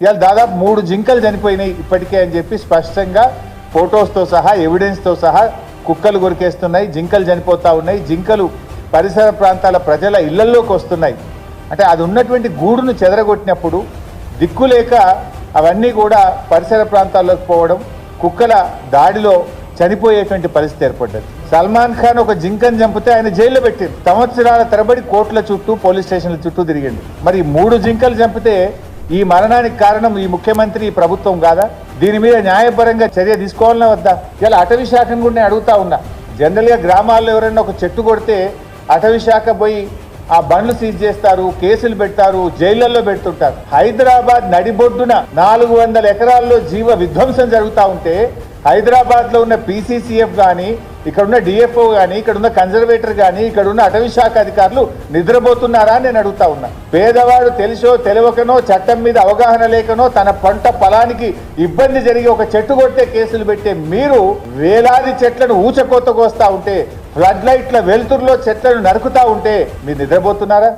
ఇవాళ దాదాపు మూడు జింకలు చనిపోయినాయి ఇప్పటికే అని చెప్పి స్పష్టంగా ఫొటోస్తో సహా ఎవిడెన్స్తో సహా కుక్కలు కొరికేస్తున్నాయి జింకలు చనిపోతూ ఉన్నాయి. జింకలు పరిసర ప్రాంతాల ప్రజల ఇళ్ళల్లోకి వస్తున్నాయి. అంటే అది ఉన్నటువంటి గూడును చెదరగొట్టినప్పుడు దిక్కులేక అవన్నీ కూడా పరిసర ప్రాంతాల్లోకి పోవడం కుక్కల దాడిలో చనిపోయేటువంటి పరిస్థితి ఏర్పడ్డది. సల్మాన్ ఖాన్ ఒక జింకను చంపితే ఆయన జైల్లో పెట్టింది. సంవత్సరాల తరబడి కోర్టుల చుట్టూ పోలీస్ స్టేషన్ల చుట్టూ తిరిగింది మరి మూడు జింకలు చంపితే ఈ మరణానికి కారణం ఈ ముఖ్యమంత్రి ఈ ప్రభుత్వం కాదా? దీని మీద న్యాయపరంగా చర్య తీసుకోవాలన్నా వద్దా? ఇలా అటవీ శాఖను కూడా నేను అడుగుతా ఉన్నా. జనరల్గా గ్రామాల్లో ఎవరైనా ఒక చెట్టు కొడితే అటవీ శాఖ పోయి ఆ బండ్లు సీజ్ చేస్తారు కేసులు పెడతారు జైళ్ళలో పెడుతుంటారు. హైదరాబాద్ నడిబొడ్డున నాలుగు వందల ఎకరాల్లో జీవ విధ్వంసం జరుగుతూ ఉంటే హైదరాబాద్లో ఉన్న పీసీసీఎఫ్ కానీ ఇక్కడున్న డిఎఫ్ఓ కానీ ఇక్కడ ఉన్న కన్జర్వేటర్ కానీ ఇక్కడ ఉన్న అటవీ శాఖ అధికారులు నిద్రపోతున్నారా నేను అడుగుతా ఉన్నా. పేదవాడు తెలిసో తెలియకనో చట్టం మీద అవగాహన లేకనో తన పంట పొలానికి ఇబ్బంది జరిగి ఒక చెట్టు కొట్టే కేసులు పెట్టే మీరు వేలాది చెట్లను ఊచకోత కోస్తా ఉంటే ఫ్లడ్ లైట్ల వెలుతురులో చెట్లను నరుకుతా ఉంటే మీరు నిద్రపోతున్నారా?